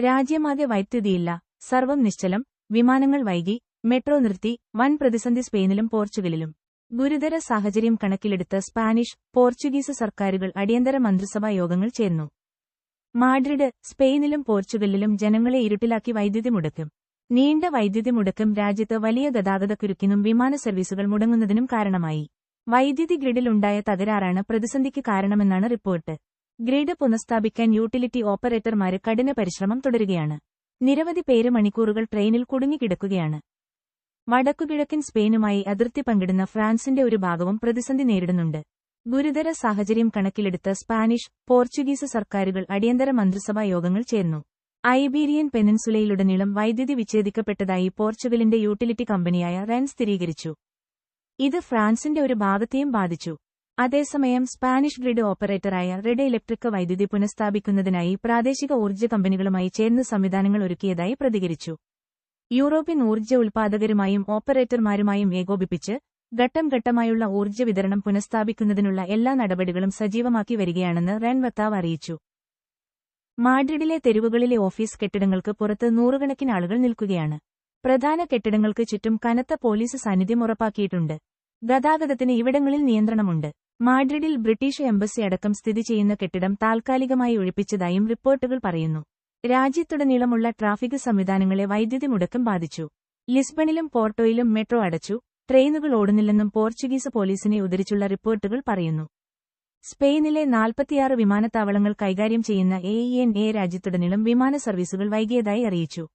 രാജ്യമാകെ വൈദ്യുതിയില്ല. സർവം നിശ്ചലം. വിമാനങ്ങൾ വൈകി. മെട്രോ നിർത്തി. വൻ പ്രതിസന്ധി സ്പെയിനിലും പോർച്ചുഗലിലും. ഗുരുതര സാഹചര്യം കണക്കിലെടുത്ത് സ്പാനിഷ് പോർച്ചുഗീസ് സർക്കാരുകൾ അടിയന്തര മന്ത്രിസഭാ യോഗങ്ങൾ ചേർന്നു. മാഡ്രിഡ് സ്പെയിനിലും പോർച്ചുഗലിലും ജനങ്ങളെ ഇരുട്ടിലാക്കി വൈദ്യുതി മുടക്കും. നീണ്ട വൈദ്യുതി മുടക്കം രാജ്യത്ത് വലിയ ഗതാഗതക്കുരുക്കിനും വിമാന സർവീസുകൾ മുടങ്ങുന്നതിനും കാരണമായി. വൈദ്യുതി ഗ്രിഡിലുണ്ടായ തകരാറാണ് പ്രതിസന്ധിക്ക് കാരണമെന്നാണ് റിപ്പോർട്ട്. ഗ്രിഡ് പുനഃസ്ഥാപിക്കാൻ യൂട്ടിലിറ്റി ഓപ്പറേറ്റർമാര് കഠിന പരിശ്രമം തുടരുകയാണ്. നിരവധി പേര് മണിക്കൂറുകൾ ട്രെയിനിൽ കുടുങ്ങിക്കിടക്കുകയാണ്. വടക്കുകിഴക്കൻ സ്പെയിനുമായി അതിർത്തി പങ്കിടുന്ന ഫ്രാൻസിന്റെ ഒരു ഭാഗവും പ്രതിസന്ധി നേരിടുന്നുണ്ട്. ഗുരുതര സാഹചര്യം കണക്കിലെടുത്ത് സ്പാനിഷ് പോർച്ചുഗീസ് സർക്കാരുകൾ അടിയന്തര മന്ത്രിസഭാ യോഗങ്ങൾ ചേർന്നു. ഐബീരിയൻ പെനിൻസുലയിലുടനീളം വൈദ്യുതി വിച്ഛേദിക്കപ്പെട്ടതായി പോർച്ചുഗലിന്റെ യൂട്ടിലിറ്റി കമ്പനിയായ റെൻ സ്ഥിരീകരിച്ചു. ഇത് ഫ്രാൻസിന്റെ ഒരു ഭാഗത്തെയും ബാധിച്ചു. അതേസമയം സ്പാനിഷ് ഗ്രിഡ് ഓപ്പറേറ്ററായ റെഡ് ഇലക്ട്രിക് വൈദ്യുതി പുനഃസ്ഥാപിക്കുന്നതിനായി പ്രാദേശിക ഊർജ കമ്പനികളുമായി ചേർന്ന് സംവിധാനങ്ങൾ ഒരുക്കിയതായി പ്രതികരിച്ചു. യൂറോപ്യൻ ഊർജ ഉൽപാദകരുമായും ഓപ്പറേറ്റർമാരുമായും ഏകോപിപ്പിച്ച് ഘട്ടം ഘട്ടമായുള്ള ഊർജ വിതരണം പുനഃസ്ഥാപിക്കുന്നതിനുള്ള എല്ലാ നടപടികളും സജീവമാക്കി വരികയാണെന്ന് റെൻ വക്താവ് അറിയിച്ചു. മാഡ്രിഡിലെ തെരുവുകളിലെ ഓഫീസ് കെട്ടിടങ്ങൾക്ക് പുറത്ത് നൂറുകണക്കിന് ആളുകൾ നിൽക്കുകയാണ്. പ്രധാന കെട്ടിടങ്ങൾക്ക് ചുറ്റും കനത്ത പോലീസ് സാന്നിധ്യം ഉറപ്പാക്കിയിട്ടുണ്ട്. ഗതാഗതത്തിന് ഇവിടങ്ങളിൽ നിയന്ത്രണമുണ്ട്. മാഡ്രിഡിൽ ബ്രിട്ടീഷ് എംബസി അടക്കം സ്ഥിതി ചെയ്യുന്ന കെട്ടിടം താൽക്കാലികമായി ഒഴിപ്പിച്ചതായും റിപ്പോർട്ടുകൾ പറയുന്നു. രാജ്യത്തുടനീളമുള്ള ട്രാഫിക് സംവിധാനങ്ങളെ വൈദ്യുതി മുടക്കം ബാധിച്ചു. ലിസ്ബണിലും പോർട്ടോയിലും മെട്രോ അടച്ചു. ട്രെയിനുകൾ ഓടുന്നില്ലെന്നും പോർച്ചുഗീസ് പോലീസിനെ ഉദ്ധരിച്ചുള്ള റിപ്പോർട്ടുകൾ പറയുന്നു. സ്പെയിനിലെ നാൽപ്പത്തിയാറ് വിമാനത്താവളങ്ങൾ കൈകാര്യം ചെയ്യുന്ന എ ഇ എൻ എ രാജ്യത്തുടനീളം വിമാന സർവീസുകൾ വൈകിയതായി അറിയിച്ചു.